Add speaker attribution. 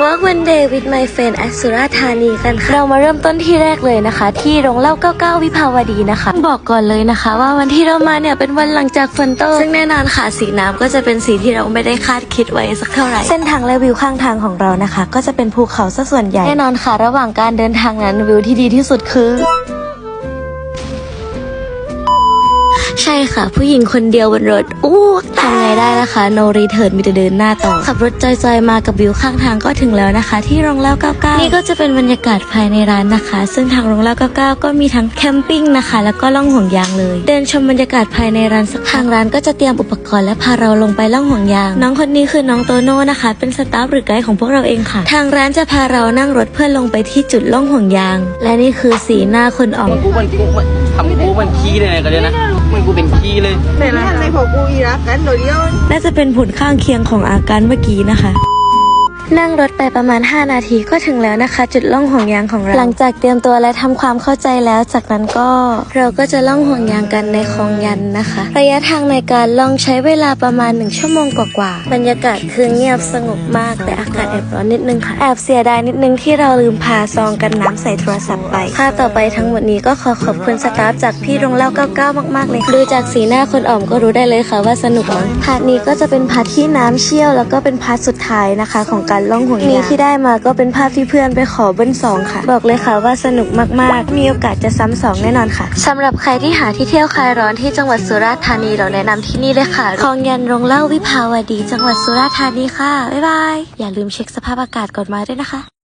Speaker 1: Walk one day with my friend at สุราษฎร์ธานีกันค่ะ เรามาเริ่มต้นที่แรกเลยนะคะ ที่โรงเล่า 99 วิภาวดีนะคะ บอกก่อนเลยนะคะ ว่าวันที่เรามาเนี่ยเป็นวันหลังจากฝนตก ซึ่งแน่นอนค่ะสีน้ำก็จะเป็นสีที่เราไม่ได้คาดคิดไว้สักเท่าไหร่ เส้นทางและวิวข้างทางของเรานะคะ ก็จะเป็นภูเขาซะส่วนใหญ่ แน่นอนค่ะ ระหว่างการเดินทางนั้นวิวที่ดีที่สุดคือ ใช่ค่ะ ผู้หญิงคนเดียวบนรถอู้ทำไงได้นะคะ no return มีแต่เดินหน้าต่อ ขับรถจอยๆมากับวิวข้างทางก็ถึงแล้วนะคะ ที่โรงเล่า99นี่ก็จะเป็นบรรยากาศภายในร้านนะคะ ซึ่งทางโรงเล่า99ก็มีทั้งแคมปิ้งนะคะ แล้วก็ล่องห่วงยางเลย เดินชมบรรยากาศภายในร้านสักทางร้านก็จะเตรียมอุปกรณ์และพาเราลงไปล่องห่วงยาง น้องคนนี้คือน้องโตโน่นะคะ เป็นสตาฟหรือไกด์ของพวกเราเองค่ะ ทางร้านจะพาเรานั่งรถเพื่อลงไปที่จุดล่องห่วงยาง และนี่คือสีหน้าคนออก
Speaker 2: กูมันกูมันทำกูมันขี้เลยกันเลยนะ มันกูเป็นขี้เลย
Speaker 3: ในร้านในของกูอีรักกันโดยเดียว
Speaker 1: น่าจะเป็นผลข้างเคียงของอาการเมื่อกี้นะคะ นั่งรถไปประมาณ 5 นาทีก็ถึงแล้วนะคะ จุดล่องห่วงยางของเรา หลังจากเตรียมตัวและทำความเข้าใจแล้ว จากนั้นก็เราก็จะล่องห่วงยางกันในคลองยันนะคะ ระยะทางในการล่องใช้เวลาประมาณ 1 ชั่วโมงกว่าๆบรรยากาศคือเงียบสงบมากแต่อากาศแอบร้อนนิดนึงค่ะ แอบเสียดายนิดนึงที่เราลืมพาซองกันน้ำใส่โทรศัพท์ไปภาพต่อไปทั้งหมดนี้ก็ขอขอบคุณสตาฟจากพี่โรงเล่า99มากๆเลยดูจากสีหน้าคนอ่อมก็รู้ได้เลยค่ะว่าสนุกมั้งพาร์ทนี้ก็จะเป็นพาร์ทที่น้ำเชี่ยวแล้วก็เป็นพาร์ทสุดท้ายนะคะของการล่องห่วงยางนี้ที่ได้มาก็เป็นภาพที่เพื่อนไปขอเบิ้ลสองค่ะ บอกเลยค่ะว่าสนุกมากๆ มีโอกาสจะซ้ำสองแน่นอนค่ะสำหรับใครที่หาที่เที่ยวคลายร้อนที่จังหวัดสุราษฎร์ธานีเราแนะนำที่นี่เลยค่ะคลองยันโรงเล่าวิภาวดี จังหวัดสุราษฎร์ธานีค่ะบ๊ายบายอย่าลืมเช็คสภาพอากาศก่อนมาด้วยนะคะ